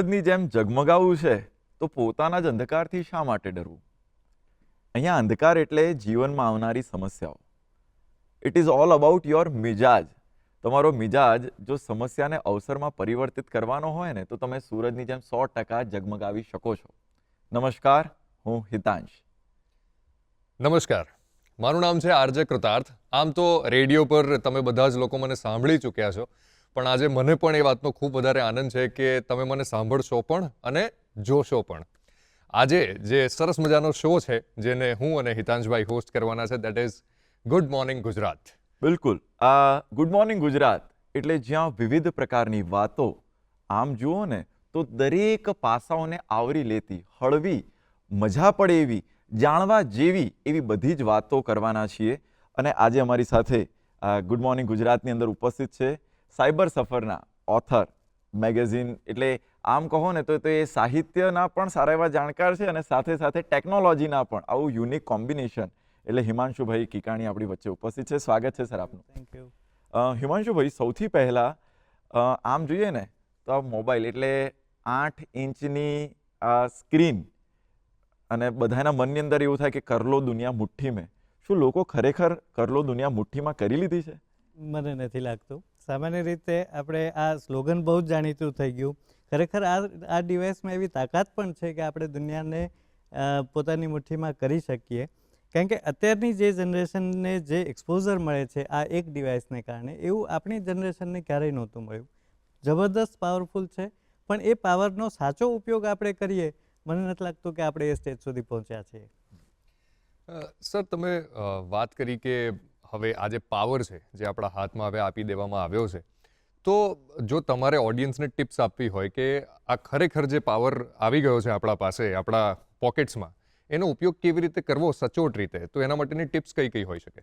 સૂરજની જેમ ઝગમગાવવું છે, તો પોતાના જ અંધકારથી શા માટે ડરવું? અહીંયા અંધકાર એટલે જીવનમાં આવનારી સમસ્યાઓ. It is all about your મિજાજ. તમારો મિજાજ જો સમસ્યાને અવસરમાં પરિવર્તિત કરવાનો હોય ને, તો તમે સૂરજની જેમ સો ટકા ઝગમગાવી શકો છો. નમસ્કાર, હું હિતાંશ. નમસ્કાર. મારું નામ છે આરજે કૃતાર્થ. આમ તો રેડિયો પર તમે બધા જ લોકો મને સાંભળી ચૂક્યા છો. પણ આજે મને પણ એ વાતનો ખૂબ વધારે આનંદ છે કે તમે મને સાંભળશો પણ અને જોશો પણ. આજે જે સરસ મજાનો શો છે, જેને હું અને હિતાંશભાઈ હોસ્ટ કરવાના છે that is good morning Gujarat બિલકુલ. આ ગુડ મોર્નિંગ ગુજરાત એટલે જ્યાં વિવિધ પ્રકારની વાતો, આમ જુઓ ને, તો દરેક પાસાઓને આવરી લેતી, હળવી, મજા પડે એવી, જાણવા જેવી એવી બધી જ વાતો કરવાના છીએ. અને આજે અમારી સાથે ગુડ મોર્નિંગ ગુજરાતની અંદર ઉપસ્થિત છે સાયબર સફરના ઓથર મેગેઝિન એટલે આમ કહો ને તો તે સાહિત્યના પણ સારા એવા જાણકાર છે અને સાથે સાથે ટેકનોલોજીના પણ. આવું યુનિક કોમ્બિનેશન એટલે હિમાંશુભાઈ કિકાણી આપણી વચ્ચે ઉપસ્થિત છે. સ્વાગત છે સર આપનું. થેન્ક યુ હિમાંશુભાઈ સૌથી પહેલાં આમ જોઈએ ને તો આ મોબાઈલ એટલે આઠ ઇંચની આ સ્ક્રીન અને બધાના મનની અંદર એવું થાય કે કરલો દુનિયા મુઠ્ઠી મેં. શું લોકો ખરેખર કરલો દુનિયા મુઠ્ઠીમાં કરી લીધી છે? મને નથી લાગતું. સામાન્ય રીતે આપણે આ સ્લોગન બહુ જ જાણીતું થઈ ગયું. ખરેખર આ આ ડિવાઇસમાં એવી તાકાત પણ છે કે આપણે દુનિયાને પોતાની મુઠ્ઠીમાં કરી શકીએ. કારણ કે અત્યારની જે જનરેશનને જે એક્સપોઝર મળે છે આ એક ડિવાઇસને કારણે, એવું આપણી જનરેશનને ક્યારેય નહોતું મળ્યું. જબરદસ્ત પાવરફુલ છે, પણ એ પાવરનો સાચો ઉપયોગ આપણે કરીએ, મને નથી લાગતું કે આપણે એ સ્ટેજ સુધી પહોંચ્યા છીએ. સર, તમે વાત કરી કે હવે આ જે પાવર છે જે આપણા હાથમાં હવે આપી દેવામાં આવ્યો છે તો જો તમારે ઓડિયન્સને ટિપ્સ આપવી હોય કે આ ખરેખર જે પાવર આવી ગયો છે આપણા પાસે આપણા પોકેટ્સમાં એનો ઉપયોગ કેવી રીતે કરવો સચોટ રીતે તો એના માટેની ટિપ્સ કઈ કઈ હોઈ શકે?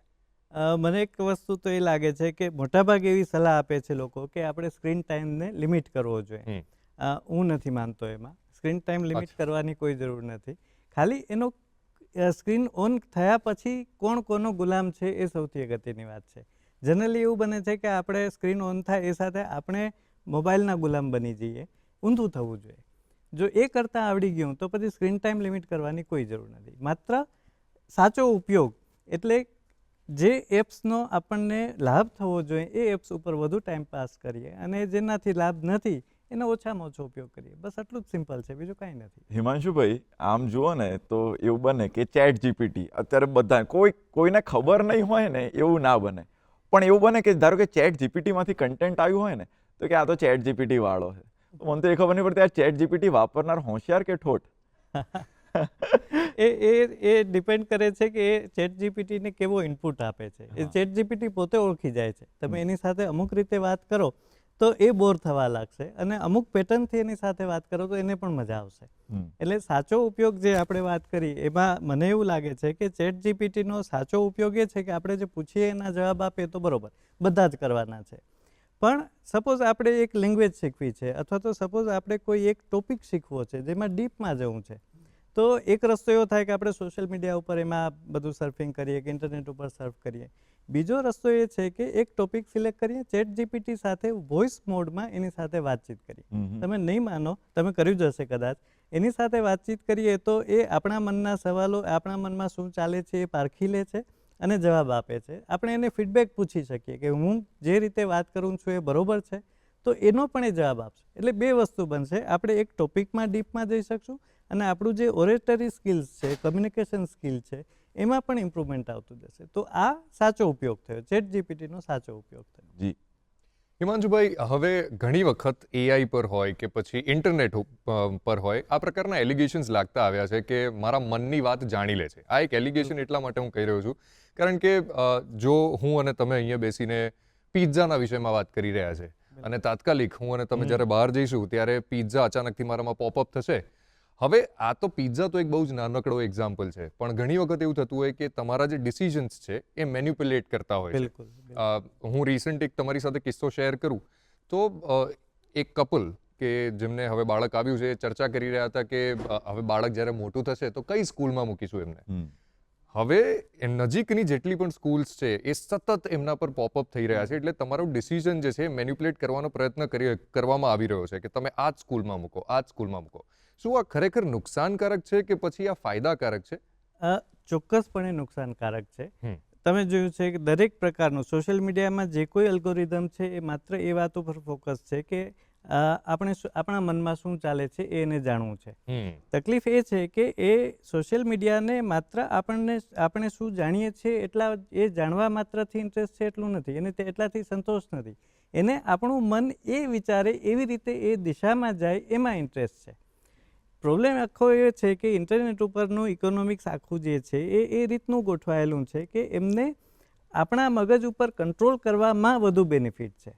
મને એક વસ્તુ તો એ લાગે છે કે મોટાભાગે એવી સલાહ આપે છે લોકો કે આપણે સ્ક્રીન ટાઈમને લિમિટ કરવો જોઈએ. હું નથી માનતો એમાં. સ્ક્રીન ટાઈમ લિમિટ કરવાની કોઈ જરૂર નથી. ખાલી એનો સ્ક્રીન ઓન થયા પછી કોણ કોનો ગુલામ છે એ સૌથી અગત્યની વાત છે. જનરલી એવું બને છે કે આપણે સ્ક્રીન ઓન થાય એ સાથે આપણે મોબાઈલના ગુલામ બની જઈએ, ઊંધું થવું જોઈએ. જો એ કરતાં આવડી ગયું તો પછી સ્ક્રીન ટાઈમ લિમિટ કરવાની કોઈ જરૂર નથી. માત્ર સાચો ઉપયોગ એટલે જે એપ્સનો આપણને લાભ થવો જોઈએ એ એપ્સ ઉપર વધુ ટાઈમ પાસ કરીએ અને જેનાથી લાભ નથી એનો ઓછામાં ઓછો ઉપયોગ કરીએ. બસ આટલું જ સિમ્પલ છે બીજું કાંઈ નથી. હિમાંશુભાઈ આમ જુઓ ને તો એવું બને કે ચેટ જીપીટી અત્યારે બધા કોઈ કોઈને ખબર નહીં હોય ને એવું ના બને. પણ એવું બને કે ધારો કે ચેટ જીપીટીમાંથી કન્ટેન્ટ આવ્યું હોય ને તો કે આ તો ચેટ જીપીટી વાળો છે. મને તો એ ખબર નહીં પડતી આ ચેટ જીપીટી વાપરનાર હોશિયાર કે ઠોટ એ એ એ ડિપેન્ડ કરે છે કે એ ચેટ જીપીટીને કેવો ઇનપુટ આપે છે. એ ચેટ જીપીટી પોતે ઓળખી જાય છે. તમે એની સાથે અમુક રીતે વાત કરો તો એ બોર થવા લાગશે. અને અમુક પેટર્નથી એની સાથે વાત કરો તો એને પણ મજા આવશે. એટલે સાચો ઉપયોગ જે આપણે વાત કરી એમાં મને એવું લાગે છે કે ચેટ જીપીટીનો સાચો ઉપયોગ એ છે કે આપણે જે પૂછીએ એના જવાબ આપીએ તો બરોબર બધા જ કરવાના છે. પણ સપોઝ આપણે એક લેંગ્વેજ શીખવી છે અથવા તો સપોઝ આપણે કોઈ એક ટોપિક શીખવો છે જેમાં ડીપમાં જવું છે તો એક રસ્તો એવો થાય કે આપણે સોશિયલ મીડિયા ઉપર એમાં બધું સર્ફિંગ કરીએ કે ઇન્ટરનેટ ઉપર સર્ફ કરીએ. બીજો રસ્તો એ છે કે એક ટોપિક સિલેક્ટ કરીએ ચેટ જીપીટી સાથે વોઇસ મોડમાં એની સાથે વાતચીત કરીએ. તમે નહીં માનો તમે કર્યું જ હશે કદાચ. એની સાથે વાતચીત કરીએ તો એ આપણા મનના સવાલો આપણા મનમાં શું ચાલે છે એ પારખી લે છે અને જવાબ આપે છે. આપણે એને ફીડબેક પૂછી શકીએ કે હું જે રીતે વાત કરું છું એ બરોબર છે. તો એનો પણ એ જવાબ આપશે. એટલે બે વસ્તુ બનશે. આપણે એક ટોપિકમાં ડીપમાં જઈ શકશું અને આપણું જે ઓરેટરી સ્કિલ્સ છે કમ્યુનિકેશન સ્કિલ છે એમાં પણ ઇમ્પ્રુવમેન્ટ આવતું જશે. તો આ સાચો ઉપયોગ થયો. ચેટ જીપીટીનો સાચો ઉપયોગ થયો. જી. હિમાંશુભાઈ હવે ઘણી વખત એઆઈ પર હોય કે પછી ઇન્ટરનેટ પર હોય આ પ્રકારના એલિગેશન્સ લાગતા આવ્યા છે કે મારા મનની વાત જાણી લે છે. આ એક એલિગેશન એટલા માટે હું કહી રહ્યો છું. કારણ કે જો હું અને તમે અહીંયા બેસીને પિઝાના વિષયમાં વાત કરી રહ્યા છે અને તાત્કાલિક હું અને તમે જ્યારે બહાર જઈશું ત્યારે પિઝા અચાનકથી મારામાં પોપઅપ થશે હવે આ તો પિઝા તો એક બહુ જ નાનકડો એક્ઝામ્પલ છે પણ ઘણી વખત એવું થતું હોય કે તમારા જે ડિસિઝન્સ છે એ મેન્યુપ્યુલેટ કરતા હોય બિલકુલ. હું રિસન્ટ એક તમારી સાથે કિસ્સો શેર કરું. તો એક કપલ કે જેમને હવે બાળક આવ્યું છે એ ચર્ચા કરી રહ્યા હતા કે હવે બાળક જ્યારે મોટું થશે તો કઈ સ્કૂલમાં મૂકીશું એમને? હવે એ નજીકની જેટલી પણ સ્કૂલ્સ છે એ સતત એમના પર પોપઅપ થઈ રહ્યા છે એટલે તમારો ડિસિઝન જે છે મેન્યુપ્યુલેટ કરવાનો પ્રયત્ન કરી કરવામાં આવી રહ્યો છે કે તમે આ જ સ્કૂલમાં મૂકો આ જ સ્કૂલમાં મૂકો. શું આ ખરેખર નુકસાનકારક છે કે પછી આ ફાયદાકારક છે? ચોક્કસપણે નુકસાનકારક છે. તમે જોયું છે કે દરેક પ્રકારનું સોશિયલ મીડિયામાં જે કોઈ અલ્ગોરિધમ છે એ માત્ર એ વાત ઉપર ફોકસ છે કે આપણે આપણા મનમાં શું ચાલે છે એને જાણવું છે. તકલીફ એ છે કે એ સોશિયલ મીડિયાને માત્ર આપણને આપણે શું જાણીએ છીએ એટલા એ જાણવા માત્રથી ઇન્ટરેસ્ટ છે એટલું નથી. એને તે એટલાથી સંતોષ નથી. એને આપણું મન એ વિચારે એવી રીતે એ દિશામાં જાય એમાં ઇન્ટરેસ્ટ છે. પ્રોબ્લેમ આખો એ છે કે ઇન્ટરનેટ ઉપરનું ઇકોનોમિક્સ આખું જે છે એ એ રીતનું ગોઠવાયેલું છે કે એમને આપણા મગજ ઉપર કંટ્રોલ કરવામાં વધુ બેનિફિટ છે.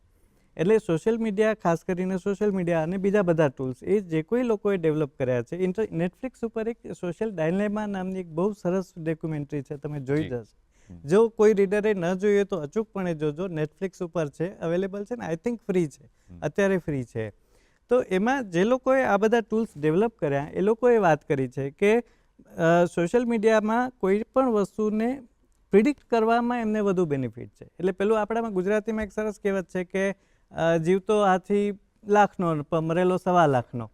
એટલે સોશિયલ મીડિયા ખાસ કરીને સોશિયલ મીડિયા અને બીજા બધા ટૂલ્સ એ જે કોઈ લોકોએ ડેવલપ કર્યા છે ઇન્ટર નેટફ્લિક્સ ઉપર એક સોશિયલ ડાયલેમા નામની એક બહુ સરસ ડોક્યુમેન્ટરી છે તમે જોઈ. જશો. જો કોઈ રીડરે ન જોઈએ તો અચૂકપણે જોજો નેટફ્લિક્સ ઉપર છે અવેલેબલ છે ને આઈ થિંક ફ્રી છે. અત્યારે ફ્રી છે. તો એમાં જે લોકોએ આ બધા ટૂલ્સ ડેવલપ કર્યા, એ લોકોએ વાત કરી છે કે સોશિયલ મીડિયામાં કોઈ પણ વસ્તુને પ્રિડિક્ટ કરવામાં એમને વધુ બેનિફિટ છે. એટલે પેલું આપણામાં ગુજરાતીમાં એક સરસ કહેવત છે કે જીવતો હાથી લાખનો મરેલો સવા લાખનો.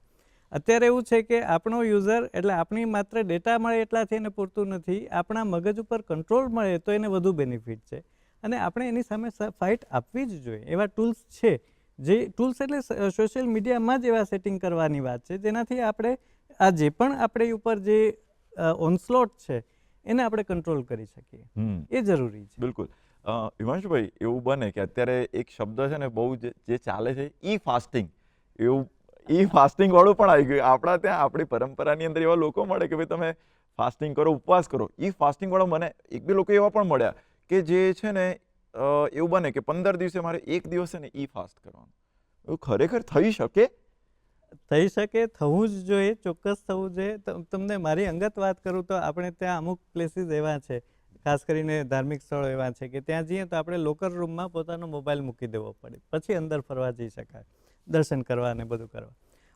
અત્યારે એવું છે કે આપણો યુઝર એટલે આપણી માત્ર ડેટા મળે એટલાથી એને પૂરતું નથી, આપણા મગજ ઉપર કંટ્રોલ મળે તો એને વધુ બેનિફિટ છે. અને આપણે એની સામે ફાઇટ આપવી જ જોઈએ. એવા ટૂલ્સ છે. જે ટૂલ્સ એટલે સોશિયલ મીડિયામાં જ એવા સેટિંગ કરવાની વાત છે જેનાથી આપણે આ જે પણ આપણે ઉપર જે ઓનસ્લોટ છે એને આપણે કંટ્રોલ કરી શકીએ. એ જરૂરી છે. બિલકુલ. હિમાંશુભાઈ એવું બને કે અત્યારે એક શબ્દ છે ને બહુ જે ચાલે છે ઈ ફાસ્ટિંગ એવું ઈ ફાસ્ટિંગ વાળું પણ આવી ગયું. આપણા ત્યાં આપણી પરંપરાની અંદર એવા લોકો મળે કે ભાઈ તમે ફાસ્ટિંગ કરો ઉપવાસ કરો. ઈ ફાસ્ટિંગ વાળો મને એક બે લોકો એવા પણ મળ્યા કે જે છે ને એવું બને કે પંદર દિવસે મારે એક દિવસે ને ઈ ફાસ્ટ કરવાનું. એવું ખરેખર થઈ શકે? થઈ શકે, થવું જ જોઈએ, ચોક્કસ થવું જોઈએ. તમ- તમને મારી અંગત વાત કરું તો આપણે ત્યાં અમુક પ્લેસીસ એવા છે, ખાસ કરીને ધાર્મિક સ્થળો એવા છે કે ત્યાં જઈએ તો આપણે લોકર રૂમમાં પોતાનો મોબાઈલ મૂકી દેવો પડે. પછી અંદર ફરવા જઈ શકાય, દર્શન કરવા અને બધું કરવા.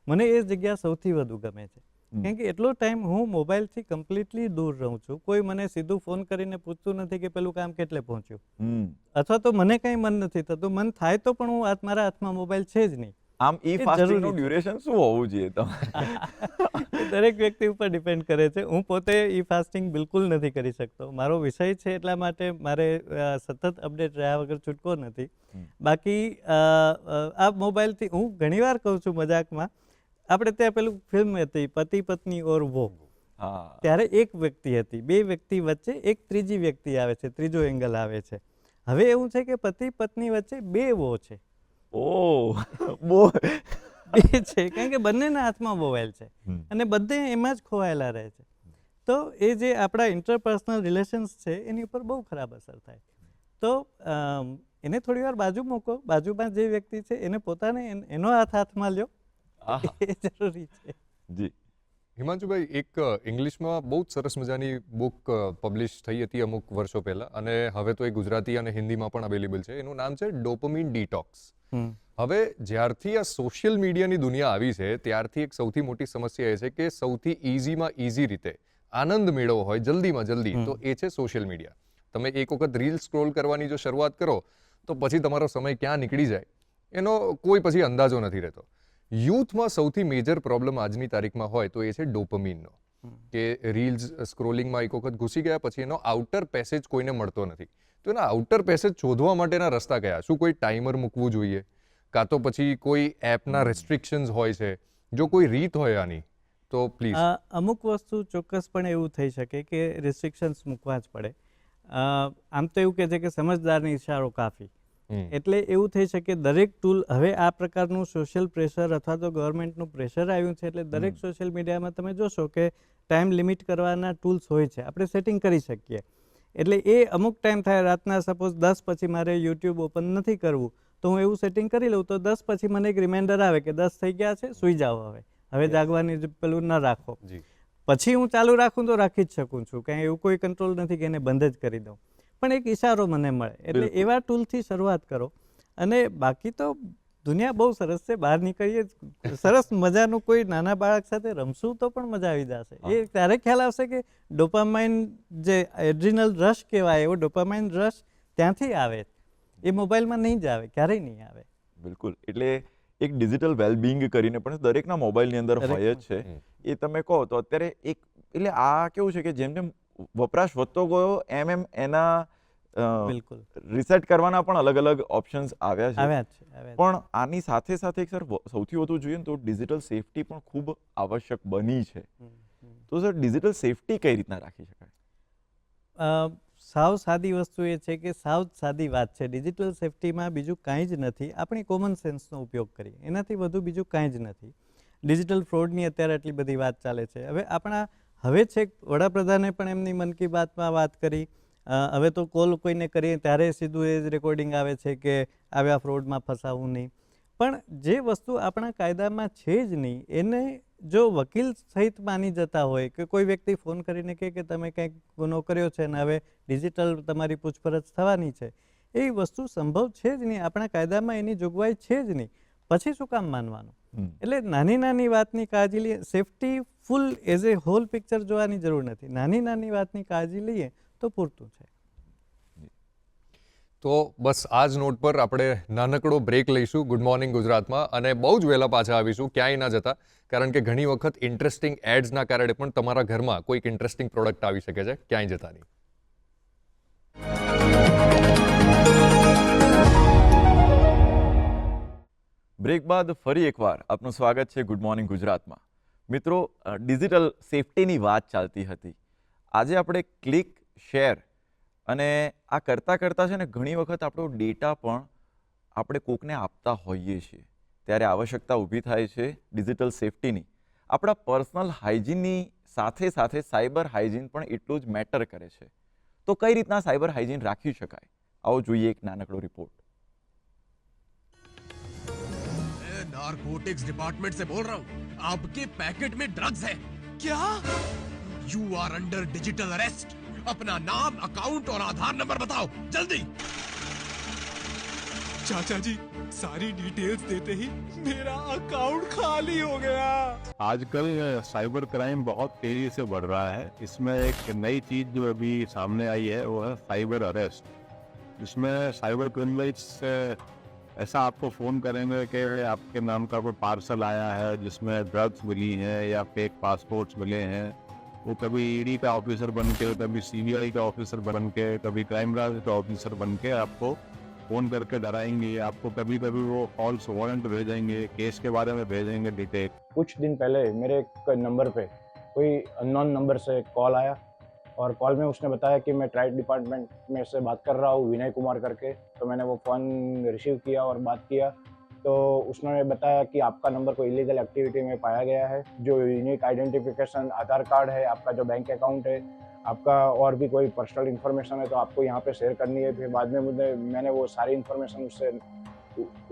મને એ જગ્યા સૌથી વધુ ગમે છે. કેમ કે એટલો ટાઈમ હું મોબાઈલથી કમ્પ્લીટલી દૂર રહું છું. કોઈ મને સીધું ફોન કરીને પૂછતું નથી કે પેલું કામ કેટલે પહોંચ્યું. અથવા તો મને કંઈ મન નથી થતું. મન થાય તો પણ હું હાથ- મારા હાથમાં મોબાઈલ છે જ નહીં. આમ ઈ ફાસ્ટિંગનું ડ્યુરેશન શું હોવું જોઈએ તમારે? દરેક વ્યક્તિ ઉપર ડિપેન્ડ કરે છે. હું પોતે ઈ ફાસ્ટિંગ બિલકુલ નથી કરી શકતો. મારો વિષય છે એટલા માટે મારે સતત અપડેટ રહ્યા વગર છૂટકો નથી. બાકી આ મોબાઈલથી હું ઘણીવાર કહું છું મજાકમાં આપણે ત્યાં પેલું ફિલ્મ હતી પતિ પત્ની ઓર વો ત્યારે એક વ્યક્તિ હતી. બે વ્યક્તિ વચ્ચે એક ત્રીજી વ્યક્તિ આવે છે ત્રીજો એંગલ આવે છે. હવે એવું છે કે પતિ પત્ની વચ્ચે બે વો છે. ઓ બો બે છે કારણ કે બંનેના હાથમાં મોબાઈલ છે. અને બધે એમાં જ ખોવાયેલા રહે છે. તો એ જે આપણા ઇન્ટરપર્સનલ રિલેશન્સ છે એની ઉપર બહુ ખરાબ અસર થાય. તો એને થોડી વાર બાજુ મૂકો. બાજુમાં જે વ્યક્તિ છે એને પોતાને એનો હાથ હાથમાં લ્યો. એ જરૂરી છે. જી. હિમાંશુભાઈ એક ઇંગ્લિશમાં બહુ જ સરસ મજાની બુક પબ્લિશ થઈ હતી અમુક વર્ષો પહેલા અને હવે તો એ ગુજરાતી અને હિન્દીમાં પણ અવેલેબલ છે. એનું નામ છે ડોપમીન ડિટોક્સ. હવે જ્યારથી આ સોશિયલ મીડિયાની દુનિયા આવી છે ત્યારથી એક સૌથી મોટી સમસ્યા એ છે કે સૌથી ઇઝીમાં ઇઝી રીતે આનંદ મેળવવો હોય જલ્દીમાં જલ્દી તો એ છે સોશિયલ મીડિયા. તમે એક વખત રીલ સ્ક્રોલ કરવાની જો શરૂઆત કરો તો પછી તમારો સમય ક્યાં નીકળી જાય એનો કોઈ પછી અંદાજો નથી રહેતો. યુથમાં સૌથી મેજર પ્રોબ્લેમ આજની તારીખમાં હોય તો એ છે ડોપમીનનો. કે રીલ્સ સ્ક્રોલિંગમાં એક વખત ઘૂસી ગયા પછી એનો આઉટર પેસેજ કોઈને મળતો નથી. તો એના આઉટર પેસેજ શોધવા માટેના રસ્તા કયા? શું કોઈ ટાઈમર મૂકવું જોઈએ? કાં તો પછી કોઈ એપના રેસ્ટ્રિક્શન્સ હોય છે? જો કોઈ રીત હોય આની તો પ્લીઝ અમુક વસ્તુ ચોક્કસપણે એવું થઈ શકે કે રિસ્ટ્રિક્શન્સ મૂકવા જ પડે. આમ તો એવું કહે છે કે સમજદારની ઇશારો કાફી. એટલે એવું થઈ શકે દરેક ટૂલ હવે આ પ્રકારનું સોશિયલ પ્રેશર અથવા તો ગવર્મેન્ટનું પ્રેશર આવ્યું છે એટલે દરેક સોશિયલ મીડિયામાં તમે જોશો કે ટાઈમ લિમિટ કરવાના ટૂલ્સ હોય છે. આપણે સેટિંગ કરી શકીએ. એટલે એ અમુક ટાઈમ થાય રાતના સપોઝ દસ પછી મારે યુટ્યુબ ઓપન નથી કરવું તો હું એવું સેટિંગ કરી લઉં તો દસ પછી મને એક રિમાઇન્ડર આવે કે દસ થઈ ગયા છે સૂઈ જાઓ હવે. હવે જાગવાની પેલું ન રાખો. પછી હું ચાલુ રાખું તો રાખી જ શકું છું. કાંઈ એવું કોઈ કંટ્રોલ નથી કે એને બંધ જ કરી દઉં. પણ એક ઇશારો મને મળે. એટલે એવા ટૂલથી શરૂઆત કરો. અને બાકી તો દુનિયા બહુ સરસ છે. બહાર નીકળીએ સરસ મજાનું કોઈ નાના બાળક સાથે રમશું તો પણ મજા આવી જશે. એ ત્યારે ખ્યાલ આવશે કે ડોપામાઇન જે એડ્રિનલ રશ કહેવાય એવો ડોપામાઇન રશ ત્યાંથી આવે એ મોબાઈલમાં નહીં જ આવે ક્યારેય નહીં આવે. બિલકુલ. એટલે એક ડિજિટલ વેલબિંગ કરીને પણ દરેકના મોબાઈલની અંદર હોય જ છે. એ તમે કહો તો અત્યારે એક એટલે આ કેવું છે કે જેમ જેમ વપરાશ વધતો ગયો એમ એમ એના બિલકુલ. રિસેટ કરવાના પણ અલગ અલગ ઓપ્શન્સ આવ્યા છે. આવ્યા છે. પણ આની સાથે સાથે સર સૌથી વધુ જોઈએ તો ડિજિટલ સેફટી પણ ખૂબ આવશ્યક બની છે. તો સર ડિજિટલ સેફટી કઈ રીતના રાખી શકાય? સાવ સાદી વસ્તુ એ છે કે સાવ સાદી વાત છે. ડિજિટલ સેફટીમાં બીજું કાંઈ જ નથી. આપણી કોમન સેન્સનો ઉપયોગ કરીએ. એનાથી વધુ બીજું કાંઈ જ નથી. ડિજિટલ ફ્રોડની અત્યારે આટલી બધી વાત ચાલે છે. હવે આપણા હવે છેક વડાપ્રધાને પણ એમની મન કી બાતમાં વાત કરી. હવે તો કોલ કોઈને કરીએ ત્યારે સીધું એ જ રેકોર્ડિંગ આવે છે કે આવ્યા ફ્રોડમાં ફસાવું નહીં. પણ જે વસ્તુ આપણા કાયદામાં છે જ નહીં, એને જો વકીલ સહિત માની જતા હોય કે કોઈ વ્યક્તિ ફોન કરીને કહે કે તમે કંઈક ગુનો કર્યો છે અને હવે ડિજિટલ તમારી પૂછપરછ થવાની છે, એ વસ્તુ સંભવ છે જ નહીં. આપણા કાયદામાં એની જોગવાઈ છે જ નહીં. પછી શું કામ માનવાનું? એટલે નાની નાની વાતની કાળજી લઈએ. Safety full as a whole picture જોવાની જરૂર નથી. નાની નાની વાતની કાળજી લઈએ તો પૂરતું છે. તો બસ આ જ નોટ પર આપણે નાનકડો બ્રેક લઈશું ગુડ મોર્નિંગ ગુજરાતમાં અને બહુ જ વહેલા પાછા આવીશું. ક્યાંય ના જતા. કારણ કે ઘણી વખત ઇન્ટરેસ્ટિંગ એડ્સના કારણે પણ તમારા ઘરમાં કોઈક ઇન્ટરેસ્ટિંગ પ્રોડક્ટ આવી શકે છે. ક્યાંય જતા નહીં. બ્રેક બાદ ફરી એકવાર આપનું સ્વાગત છે ગુડ મોર્નિંગ ગુજરાતમાં. મિત્રો ડિજિટલ સેફટીની વાત ચાલતી હતી. આજે આપણે ક્લિક, શેર અને આ કરતાં કરતાં છે ને ઘણી વખત આપણો ડેટા પણ આપણે કોકને આપતા હોઈએ છીએ. ત્યારે આવશ્યકતા ઊભી થાય છે ડિજિટલ સેફટીની. આપણા પર્સનલ હાઇજીનની સાથે સાથે સાયબર હાઇજીન પણ એટલું જ મેટર કરે છે. તો કઈ રીતના સાયબર હાઇજીન રાખી શકાય? આવો જોઈએ એક નાનકડો રિપોર્ટ. नारकोटिक्स डिपार्टमेंट से बोल रहा हूँ आपके पैकेट में ड्रग्स है। क्या? You are under digital arrest अपना नाम अकाउंट और आधार नंबर बताओ जल्दी। चाचा जी सारी डिटेल्स देते ही मेरा अकाउंट खाली हो गया। आजकल साइबर क्राइम बहुत तेज़ी से बढ़ रहा है। इसमें एक नई चीज़ जो अभी सामने आई है वो है साइबर अरेस्ट इसमें साइबर क्रिमिनल्स ऐसा आपको फ़ोन करेंगे कि आपके नाम का कोई पार्सल आया है, जिसमें ड्रग्स मिली हैं या फेक पासपोर्ट्स मिले हैं। वो कभी ईडी का ऑफिसर बन के, कभी सीबीआई का ऑफिसर बन के, कभी क्राइम ब्रांच का ऑफिसर बन के आपको फ़ोन करके डराएँगे। आपको कभी कभी वो फॉल्स वारंट भेजेंगे, केस के बारे में भेजेंगे डिटेल कुछ दिन पहले मेरे नंबर पे कोई अननोन नंबर से कॉल आया। और कॉल में उसने बताया कि मैं ट्राइड डिपार्टमेंट में से बात कर रहा हूँ, विनय कुमार करके। तो मैंने वो फ़ोन रिसीव किया और बात किया। तो उसने बताया कि आपका नंबर कोई इलीगल एक्टिविटी में पाया गया है, जो यूनिक आइडेंटिफिकेशन आधार कार्ड है, आपका जो बैंक अकाउंट है, आपका और भी कोई पर्सनल इन्फॉर्मेशन है तो आपको यहाँ पे शेयर करनी है। फिर बाद में मुझे, मैंने वो सारी इन्फॉर्मेशन उससे,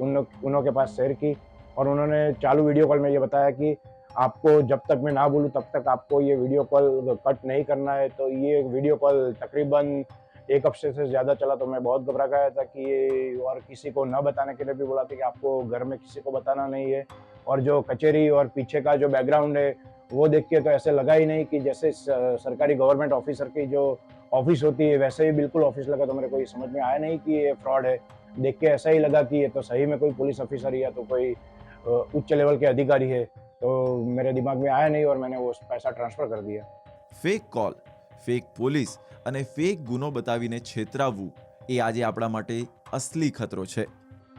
उन उनों के पास शेयर की और उन्होंने चालू वीडियो कॉल में ये बताया कि आपको जब तक मैं ना बोलूँ, तब तक आपको ये वीडियो कॉल कट नहीं करना है। तो ये वीडियो कॉल तकरीबन एक हफ़्ते से ज़्यादा चला तो मैं बहुत घबरा गया था कि ये और किसी को न बताने के लिए भी बोला था कि आपको घर में किसी को बताना नहीं है। और जो कचेरी और पीछे का जो बैकग्राउंड है, वो देख के तो ऐसे लगा ही नहीं कि जैसे सरकारी गवर्नमेंट ऑफिसर की जो ऑफ़िस होती है, वैसे ही बिल्कुल ऑफ़िस लगा तो मेरे को ये समझ में आया नहीं कि ये फ्रॉड है। देख के ऐसा ही लगा कि ये तो सही में कोई पुलिस ऑफिसर या तो कोई उच्च लेवल के अधिकारी है। तो मेरे दिमाग में आया नहीं और मैंने वो पैसा ट्रांसफर कर दिया ફેક કોલ ફેક પોલીસ અને ફેક ગુનો બતાવીને છેતરાવવું એ આજે આપણા માટે અસલી ખતરો છે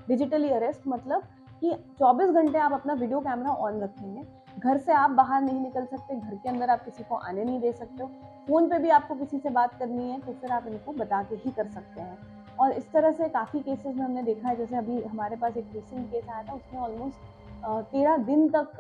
डिजिटली अरेस्ट मतलब कि 24 घंटे आप अपना वीडियो कैमरा ऑन रखेंगे घर से आप बाहर नहीं निकल सकते घर के अंदर आप किसी को आने नहीं दे सकते हो फ़ोन पे भी आपको किसी से बात करनी है तो फिर आप इनको बता के ही कर सकते हैं और इस तरह से काफ़ी केसेस में हमने देखा है जैसे अभी हमारे पास एक रिसेंट केस आया था उसमें ऑलमोस्ट तेरह दिन तक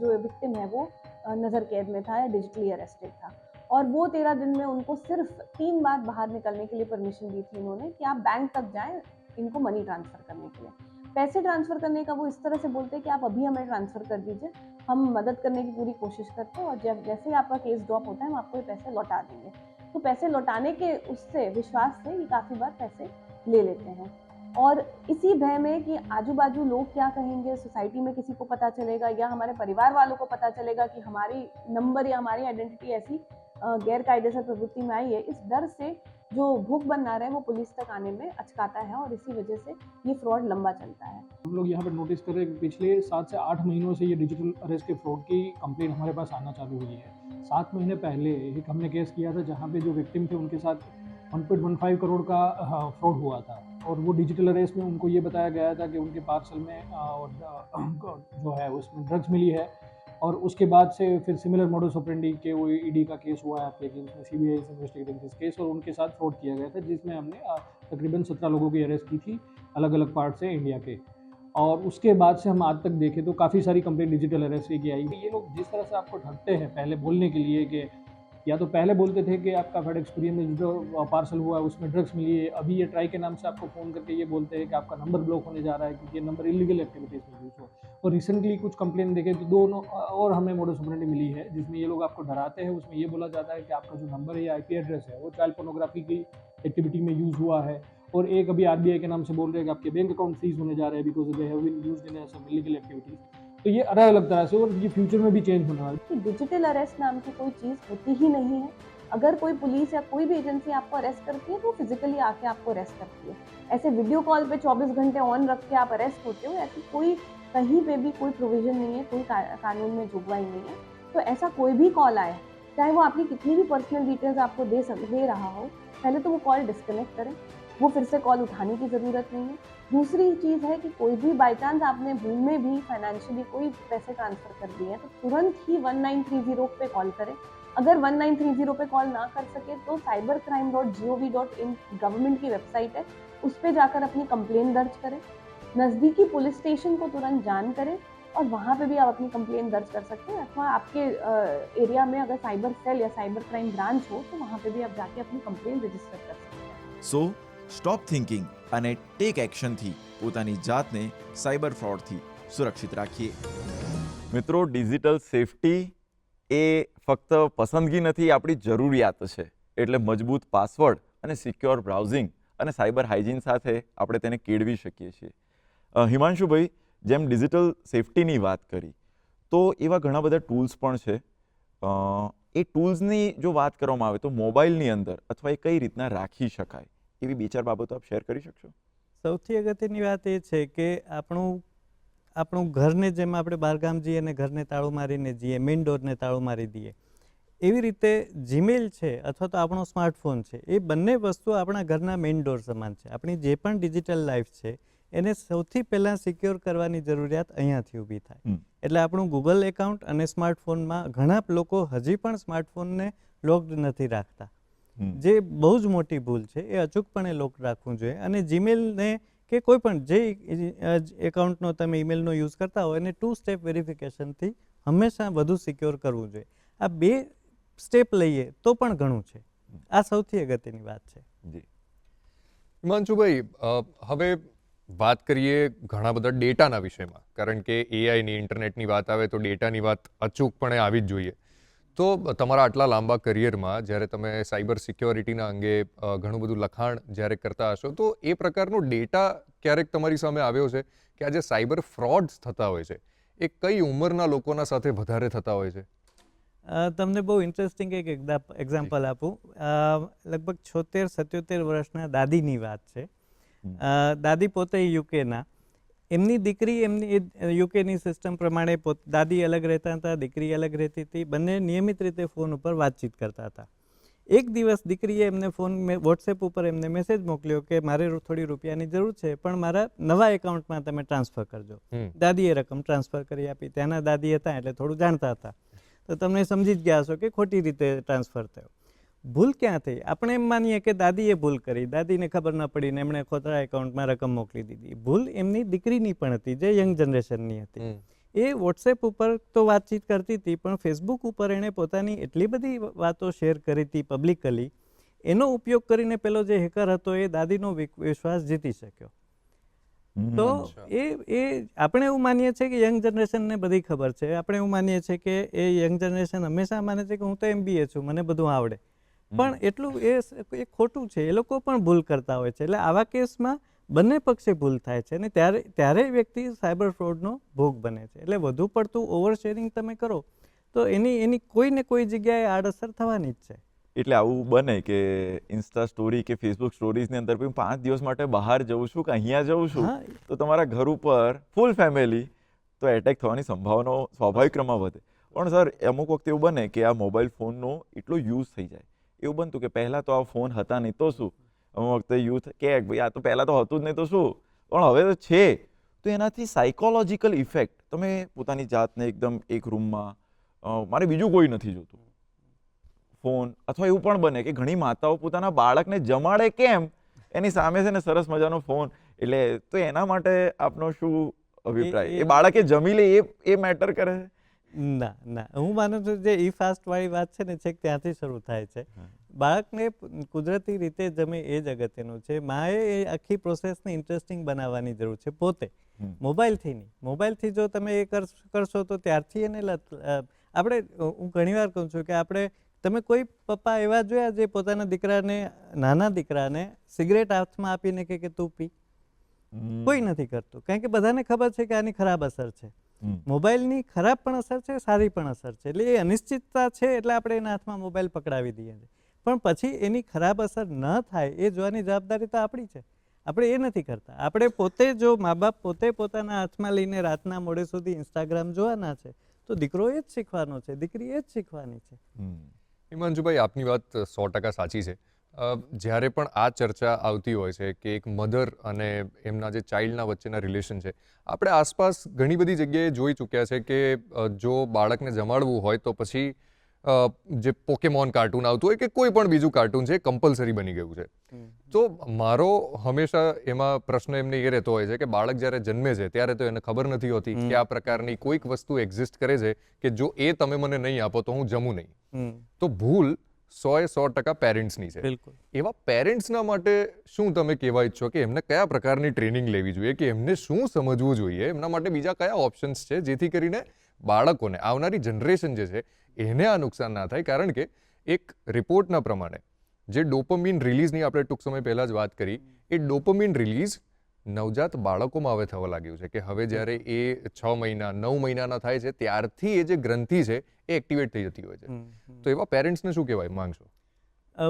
जो विक्टिम है वो नज़र कैद में था या डिजिटली अरेस्टेड था। और वो तेरह दिन में उनको सिर्फ़ तीन बार बाहर निकलने के लिए परमिशन दी थी इन्होंने कि आप बैंक तक जाएँ इनको मनी ट्रांसफ़र करने के लिए। पैसे ट्रांसफ़र करने का वो इस तरह से बोलते हैं कि आप अभी हमें ट्रांसफ़र कर दीजिए, हम मदद करने की पूरी कोशिश करते हैं और जब, जैसे ही आपका केस ड्रॉप होता है, हम आपको ये पैसे लौटा देंगे। तो पैसे लौटाने के उससे विश्वास से ये काफ़ी बार पैसे ले लेते हैं। और इसी भय में कि आजू बाजू लोग क्या कहेंगे सोसाइटी में किसी को पता चलेगा या हमारे परिवार वालों को पता चलेगा कि हमारी नंबर या हमारी आइडेंटिटी ऐसी अ, गैर कायदेसर प्रवृत्ति में आई है इस डर से जो भूख बना रहा है वो पुलिस तक आने में अचकाता है और इसी वजह से ये फ्रॉड लंबा चलता है। हम लोग यहाँ पर नोटिस कर रहे हैं पिछले सात से आठ महीनों से ये डिजिटल अरेस्ट के फ्रॉड की कंप्लेन हमारे पास आना चालू हुई है। सात महीने पहले एक हमने केस किया था जहाँ पे जो विक्टिम थे उनके साथ 1.15 करोड़ का फ्रॉड हुआ था। और वो डिजिटल अरेस्ट में उनको ये बताया गया था कि उनके पार्सल में और, जो है उसमें ड्रग्स मिली है। और उसके बाद से फिर सिमिलर मॉडल्स ऑपरेंडी के वो ईडी का केस हुआ है आपके C B I investigating case और उनके साथ फ्रॉड किया गया था जिसमें हमने तकरीबन सत्रह लोगों की अरेस्ट की थी अलग अलग पार्ट से इंडिया के। और उसके बाद से हम आज तक देखें तो काफ़ी सारी कंप्लेन डिजिटल अरेस्ट की आई। ये लोग जिस तरह से आपको ठगते हैं पहले बोलने के लिए कि या तो पहले बोलते थे कि आपका फेड एक्सपीरियंस में जो पार्सल हुआ है, उसमें ड्रग्स मिली है, अभी ये ट्राई के नाम से आपको फ़ोन करके ये बोलते हैं कि आपका नंबर ब्लॉक होने जा रहा है क्योंकि ये नंबर इलीगल एक्टिविटीज़ में यूज़ हो। और रिसेंटली कुछ कंप्लेन देखे तो दोनों, और हमें मोडस ऑपरेंडी मिली है, जिसमें ये लोग आपको डराते हैं, उसमें ये बोला जाता है कि आपका जो नंबर है, या आईपी एड्रेस है, वो चाइल्ड पोर्नोग्राफी की एक्टिविटी में यूज़ हुआ है। और एक अभी आरबीआई के नाम से बोल रहे हैं कि आपके बैंक अकाउंट फ्रीज होने जा रहे हैं because they have been used in illegal activities तो ये अलग अलग तरह से और ये फ्यूचर में भी चेंज होने वाला है। डिजिटल अरेस्ट नाम की कोई चीज़ होती ही नहीं है। अगर कोई पुलिस या कोई भी एजेंसी आपको अरेस्ट करती है तो फिजिकली आके आपको अरेस्ट करती है। ऐसे वीडियो कॉल पे 24 घंटे ऑन रख के आप अरेस्ट होते हो ऐसी कोई कहीं पे भी कोई प्रोविज़न नहीं है कोई का, कानून में जुगवाई नहीं है। तो ऐसा कोई भी कॉल आए चाहे वो आपकी कितनी भी पर्सनल डिटेल्स आपको दे सक दे रहा हो पहले तो वो कॉल डिस्कनेक्ट करें। वो फिर से कॉल उठाने की ज़रूरत नहीं है। दूसरी चीज़ है कि कोई भी बाई चांस आपने भूल में भी फाइनेंशियली कोई पैसे ट्रांसफ़र कर दिए हैं तो तुरंत ही 1930 पे कॉल करें। अगर 1930 पे कॉल ना कर सके तो cyber crime dot G O V dot in government की वेबसाइट है। उस पर जाकर अपनी कंप्लेन दर्ज करें। नज़दीकी पुलिस स्टेशन को तुरंत जान करें और वहाँ पे भी आप अपनी कंप्लेन दर्ज कर सकते हैं। अथवा आपके एरिया में अगर साइबर सेल या साइबर क्राइम ब्रांच हो तो वहाँ पे भी आप जाके अपनी कंप्लेन रजिस्टर कर सकते हैं। સો સ્ટોપ થિંકિંગ અને ટેક એક્શનથી પોતાની જાતને સાયબર ફ્રોડથી સુરક્ષિત રાખીએ. મિત્રો, ડિજિટલ સેફટી એ ફક્ત પસંદગી નથી, આપણી જરૂરિયાત છે. એટલે મજબૂત પાસવર્ડ અને સિક્યોર બ્રાઉઝિંગ અને સાયબર હાઇજીન સાથે આપણે તેને કેળવી શકીએ છીએ. હિમાંશુભાઈ, જેમ ડિજિટલ સેફટીની વાત કરી, તો એવા ઘણા બધા ટૂલ્સ પણ છે. એ ટૂલ્સની જો વાત કરવામાં આવે તો મોબાઈલની અંદર અથવા એ કઈ રીતના રાખી શકાય? એવી બે ચાર બાબતો આપ શેર કરી શકશો? સૌથી અગત્યની વાત એ છે કે આપણું આપણું ઘરને જેમ આપણે બહારગામ જઈએ અને ઘરને તાળું મારીને જઈએ મેઇન ડોરને તાળું મારી દઈએ એવી રીતે જીમેલ છે અથવા તો આપણો સ્માર્ટફોન છે એ બંને વસ્તુ આપણા ઘરના મેઇન ડોર સમાન છે. આપણી જે પણ ડિજિટલ લાઈફ છે એને સૌથી પહેલાં સિક્યોર કરવાની જરૂરિયાત અહીંયાથી ઊભી થાય. એટલે આપણું ગૂગલ એકાઉન્ટ અને સ્માર્ટફોનમાં ઘણા લોકો હજી પણ સ્માર્ટફોનને લોકડ નથી રાખતા. જે બહુ જ મોટી ભૂલ છે એ અચૂકપણે લોક રાખવું જોઈએ. અને જીમેલને કે કોઈ પણ જે એકાઉન્ટનો તમે ઈમેલનો યુઝ કરતા હો એને ટુ સ્ટેપ વેરિફિકેશનથી હંમેશા વધુ સિક્યોર કરવું જોઈએ. આ બે સ્ટેપ લઈએ તો પણ ઘણું છે. આ સૌથી અગત્યની વાત છે. જી. હિમાંશુભાઈ હવે વાત કરીએ ઘણા બધા ડેટાના વિષયમાં. કારણ કે એઆઈની ઇન્ટરનેટની વાત આવે તો ડેટાની વાત અચૂકપણે આવી જ જોઈએ. તો તમારા આટલા લાંબા કરિયરમાં જ્યારે તમે સાયબર સિક્યોરિટીના અંગે ઘણું બધું લખાણ જ્યારે કરતા હશો તો એ પ્રકારનો ડેટા ક્યારેક તમારી સામે આવ્યો છે કે આજે સાયબર ફ્રોડ્સ થતા હોય છે? એ કઈ ઉંમરના લોકોના સાથે વધારે થતા હોય છે? તમને બહુ ઇન્ટરેસ્ટિંગ એક એક્ઝામ્પલ આપું. લગભગ છોતેર સત્યોતેર વર્ષના દાદીની વાત છે. દાદી પોતે યુકેના એમની દીકરી એમની યુકેની સિસ્ટમ પ્રમાણે પોત દાદી અલગ રહેતા હતા દીકરી અલગ રહેતી હતી બંને નિયમિત રીતે ફોન ઉપર વાતચીત કરતા હતા. એક દિવસ દીકરીએ એમને ફોન વોટ્સએપ ઉપર એમને મેસેજ મોકલ્યો કે મારે થોડી રૂપિયાની જરૂર છે પણ મારા નવા એકાઉન્ટમાં તમે ટ્રાન્સફર કરજો. દાદીએ રકમ ટ્રાન્સફર કરી આપી. ત્યાંના દાદી હતા એટલે થોડું જાણતા હતા. તો તમે સમજી જ ગયા હશો કે ખોટી રીતે ટ્રાન્સફર થયો. ભૂલ ક્યાં થઈ આપણે એમ માનીએ કે દાદીએ ભૂલ કરી. દાદીને ખબર ન પડી ને એમણે ખોટા એકાઉન્ટમાં રકમ મોકલી દીધી. ભૂલ એમની દીકરીની પણ હતી જે યંગ જનરેશનની હતી. એ વોટ્સએપ ઉપર તો વાતચીત કરતી હતી પણ ફેસબુક ઉપર એણે પોતાની એટલી બધી વાતો શેર કરી હતી પબ્લિકલી એનો ઉપયોગ કરીને પેલો જે હેકર હતો એ દાદીનો વિક- વિશ્વાસ જીતી શક્યો. તો એ એ આપણે એવું માનીએ છીએ કે યંગ જનરેશનને બધી ખબર છે. આપણે એવું માનીએ છીએ કે એ યંગ જનરેશન હંમેશા માને છે કે હું તો એમબીએ છું મને બધું આવડે. પણ એટલું એ એ ખોટું છે એ લોકો પણ ભૂલ કરતા હોય છે. એટલે આવા કેસમાં બંને પક્ષે ભૂલ થાય છે અને ત્યારે ત્યારે વ્યક્તિ સાયબર ફ્રોડનો ભોગ બને છે. એટલે વધુ પડતું ઓવર શેરિંગ તમે કરો તો એની એની કોઈ ને કોઈ જગ્યાએ આડઅસર થવાની જ છે. એટલે આવું બને કે ઇન્સ્ટા સ્ટોરી કે ફેસબુક સ્ટોરીઝની અંદર હું પાંચ દિવસ માટે બહાર જઉં છું કે અહીંયા જઉં છું તો તમારા ઘર ઉપર ફૂલ ફેમિલી તો એટેક થવાની સંભાવનાઓ સ્વાભાવિક ક્રમમાં વધે. પણ સર અમુક વખતે એવું બને કે આ મોબાઈલ ફોનનો એટલો યુઝ થઈ જાય. એવું બનતું કે પહેલાં તો આ ફોન હતા નહીં તો શું? અમુક વખતે યુથ કે ભાઈ આ તો પહેલાં તો હતું જ નહીં તો શું? પણ હવે તો છે. તો એનાથી સાયકોલોજીકલ ઇફેક્ટ તમે પોતાની જાતને એકદમ એક રૂમમાં મારે બીજું કોઈ નથી જોતું. ફોન અથવા એવું પણ બને કે ઘણી માતાઓ પોતાના બાળકને જમાડે કેમ? એની સામે છે ને સરસ મજાનો ફોન. એટલે તો એના માટે આપનો શું અભિપ્રાય? એ- બાળકે જમી લે એ એ મેટર કરે? છે ના ના. હું માનું છું જે ઈ ફાસ્ટ વાળી વાત છે ને છેક ત્યાંથી શરૂ થાય છે. બાળકને કુદરતી રીતે જમે એ જ અગત્યનું છે. માએ એ આખી પ્રોસેસને ઇન્ટરેસ્ટિંગ બનાવવાની જરૂર છે પોતે. મોબાઈલથી નહીં. મોબાઈલથી જો તમે એ કરશો તો ત્યારથી એને આપણે હું ઘણીવાર કહું છું કે આપણે તમે કોઈ પપ્પા એવા જોયા જે પોતાના દીકરાને નાના દીકરાને સિગરેટ હાથમાં આપીને કે તું પી? કોઈ નથી કરતું. કારણ કે બધાને ખબર છે કે આની ખરાબ અસર છે. મોબાઈલની ખરાબ પણ અસર છે સારી પણ અસર છે. એટલે એ અનિશ્ચિતતા છે એટલે આપણે એના હાથમાં મોબાઈલ પકડાવી દઈએ છીએ. પણ પછી એની ખરાબ અસર ન થાય એ જોવાની જવાબદારી તો આપણી છે. આપણે એ નથી કરતા. આપણે પોતે જો મા બાપ પોતે પોતાના હાથમાં લઈને રાતના મોડે સુધી ઇન્સ્ટાગ્રામ જોવાના છે તો દીકરો એ જ શીખવાનો છે દીકરી એ જ શીખવાની છે. હમ. હિમાંશુભાઈ આપની વાત સો ટકા સાચી છે. જ્યારે પણ આ ચર્ચા આવતી હોય છે કે એક મધર અને એમના જે ચાઇલ્ડના વચ્ચેના રિલેશન છે આપણે આસપાસ ઘણી બધી જગ્યાએ જોઈ ચૂક્યા છે કે જો બાળકને જમાડવું હોય તો પછી જે પોકેમોન કાર્ટૂન આવતું હોય કે કોઈ પણ બીજું કાર્ટૂન છે કમ્પલસરી બની ગયું છે. તો મારો હંમેશા એમાં પ્રશ્ન એમને એ રહેતો હોય છે કે બાળક જ્યારે જન્મે છે ત્યારે તો એને ખબર નથી હોતી કે આ પ્રકારની કોઈક વસ્તુ એક્ઝિસ્ટ કરે છે કે જો એ તમે મને નહીં આપો તો હું જમું નહીં. તો ભૂલ સો એ સો ટકા પેરેન્ટ્સની છે. બિલકુલ. એવા પેરેન્ટ્સના માટે શું તમે કહેવા ઈચ્છો કે એમને કયા પ્રકારની ટ્રેનિંગ લેવી જોઈએ કે એમને શું સમજવું જોઈએ? એમના માટે બીજા કયા ઓપ્શન્સ છે જેથી કરીને બાળકોને આવનારી જનરેશન જે છે એને આ નુકસાન ના થાય? કારણ કે એક રિપોર્ટના પ્રમાણે જે ડોપોમિન રિલીઝની આપણે ટૂંક સમય પહેલાં જ વાત કરી એ ડોપોમિન રિલીઝ નવજાત બાળકોમાં હવે થવા લાગ્યું છે કે હવે જ્યારે એ છ મહિના નવ મહિનાના થાય છે ત્યારથી એ જે ગ્રંથિ છે એ એક્ટિવેટ થઈ જતી હોય છે. તો એવા પેરેન્ટ્સને શું કહેવાય? માંગશો?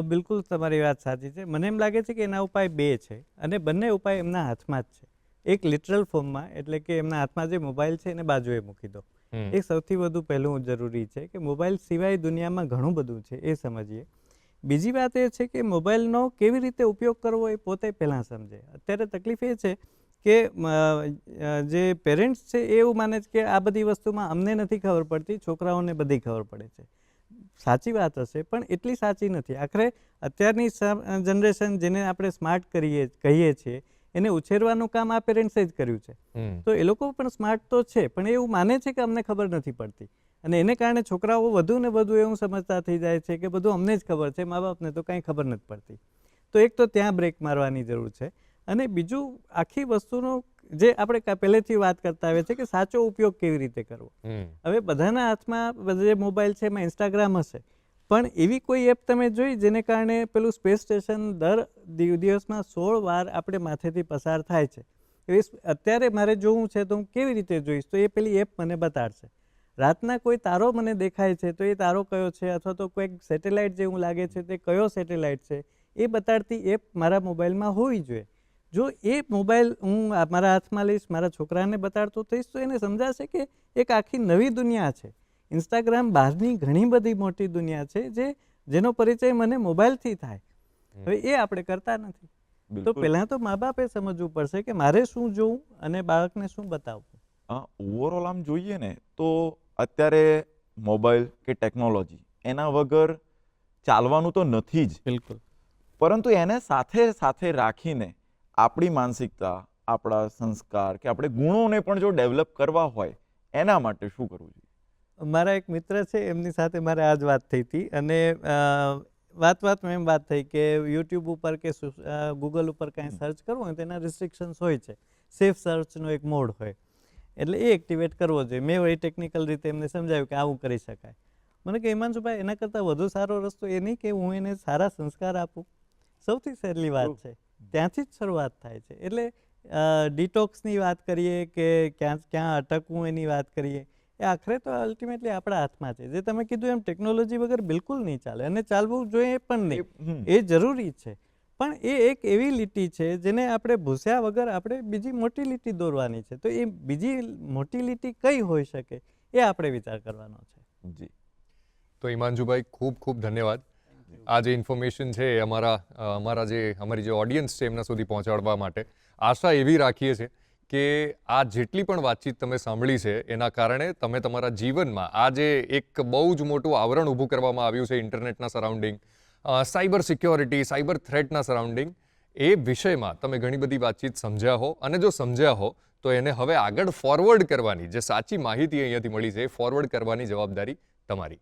બિલકુલ તમારી વાત સાચી છે. મને એમ લાગે છે કે એના ઉપાય બે છે અને બંને ઉપાય એમના હાથમાં જ છે. એક લિટરલ ફોર્મમાં એટલે કે એમના હાથમાં જે મોબાઈલ છે એને બાજુએ મૂકી દો. એ સૌથી વધુ પહેલું જરૂરી છે કે મોબાઈલ સિવાય દુનિયામાં ઘણું બધું છે એ સમજીએ. બીજી વાત એ છે કે મોબાઈલનો કેવી રીતે ઉપયોગ કરવો એ પોતે પહેલાં સમજે. અત્યારે તકલીફ એ છે કે જે પેરેન્ટ્સ છે એ એવું માને છે કે આ બધી વસ્તુમાં અમને નથી ખબર પડતી છોકરાઓને બધી ખબર પડે છે. સાચી વાત હશે પણ એટલી સાચી નથી. આખરે અત્યારની જનરેશન જેને આપણે સ્માર્ટ કરીએ કહીએ છીએ એને ઉછેરવાનું કામ આ પેરેન્ટ્સે જ કર્યું છે. તો એ લોકો પણ સ્માર્ટ તો છે પણ એવું માને છે કે અમને ખબર નથી પડતી. અને એને કારણે છોકરાઓ વધુ ને વધુ એવું સમજતા થઈ જાય છે કે બધું અમને જ ખબર છે મા બાપને તો કાંઈ ખબર નથી પડતી. તો એક તો ત્યાં બ્રેક મારવાની જરૂર છે અને બીજું આખી વસ્તુનો જે આપણે પહેલેથી વાત કરતા આવે છે કે સાચો ઉપયોગ કેવી રીતે કરવો. હવે બધાના હાથમાં જે મોબાઈલ છે એમાં ઇન્સ્ટાગ્રામ હશે. પણ એવી કોઈ એપ તમે જોઈ જેને કારણે પેલું સ્પેસ સ્ટેશન દર દિવ- દિવસમાં સોળ વાર આપણે માથેથી પસાર થાય છે? અત્યારે મારે જોવું છે તો હું કેવી રીતે જોઈશ? તો એ પેલી એપ મને બતાડશે. રાતના કોઈ તારો મને દેખાય છે તો એ તારો કયો છે? અથવા તો કોઈક સેટેલાઇટ જેવું લાગે છે તે કયો સેટેલાઇટ છે? એ બતાડતી એપ મારા મોબાઈલમાં હોવી જોઈએ. જો એ મોબાઈલ હું મારા હાથમાં લઈશ મારા છોકરાને બતાડતો થઈશ તો એને સમજાશે કે એક આખી નવી દુનિયા છે. ઇન્સ્ટાગ્રામ બહારની ઘણી બધી મોટી દુનિયા છે જે જેનો પરિચય મને મોબાઈલથી થાય. હવે એ આપણે કરતા નથી. તો પહેલાં તો મા બાપે સમજવું પડશે કે મારે શું જોવું અને બાળકને શું બતાવવું. ઓવરઓલ આમ જોઈએ ને તો અત્યારે મોબાઈલ કે ટેકનોલોજી એના વગર ચાલવાનું તો નથી જ. બિલકુલ. પરંતુ એને સાથે સાથે રાખીને આપણી માનસિકતા આપણા સંસ્કાર કે આપણે ગુણોને પણ જો ડેવલપ કરવા હોય એના માટે શું કરવું જોઈએ? મારા એક મિત્ર છે એમની સાથે મારે આ જ વાત થઈ હતી અને વાત વાતમાં એમ વાત થઈ કે યુટ્યુબ ઉપર કે ગૂગલ ઉપર કાંઈ સર્ચ કરવું હોય તેના રિસ્ટ્રિક્શન્સ હોય છે. સેફ સર્ચનો એક મોડ હોય. એટલે એ એક્ટિવેટ કરવો જોઈએ. મેં એ ટેકનિકલ રીતે એમને સમજાવ્યું કે આવું કરી શકાય. મને કે હિમાંશુભાઈ એના કરતાં વધુ સારો રસ્તો એ નહીં કે હું એને સારા સંસ્કાર આપું. સૌથી સહેલી વાત છે. ત્યાંથી જ શરૂઆત થાય છે. એટલે ડિટોક્સની વાત કરીએ કે ક્યાં ક્યાં અટકવું એની વાત કરીએ એ આખરે તો અલ્ટિમેટલી આપણા હાથમાં છે. જે તમે કીધું એમ ટેકનોલોજી વગર બિલકુલ નહીં ચાલે. અને ચાલવું જોઈએ પણ નહીં. એ જરૂરી છે. પણ એ એક એવી લીટી છે જેને આપણે ભૂસ્યા વગર આપણે બીજી મોટી લીટી દોરવાની છે. તો એ બીજી મોટી લીટી કઈ હોઈ શકે એ આપણે વિચાર કરવાનો છે. જી. તો હિમાંશુભાઈ, ખૂબ ખૂબ ધન્યવાદ. આ જે ઇન્ફોર્મેશન છે અમારા અમારા જે, અમારી જે ઓડિયન્સ છે એમના સુધી પહોંચાડવા માટે આશા એવી રાખીએ છીએ કે આ જેટલી પણ વાતચીત તમે સાંભળી છે એના કારણે તમે તમારા જીવનમાં આ જે એક બહુ જ મોટું આવરણ ઊભું કરવામાં આવ્યું છે ઇન્ટરનેટના સરાઉન્ડિંગ સાયબર સિક્યોરિટી, સાયબર થ્રેટના સરાઉન્ડિંગ એ વિષયમાં તમે ઘણી બધી વાતચીત સમજ્યા હો. અને જો સમજ્યા હો, તો એને હવે આગળ ફોરવર્ડ કરવાની જે સાચી માહિતી અહીંયાથી મળી છે, એ ફોરવર્ડ કરવાની જવાબદારી તમારી.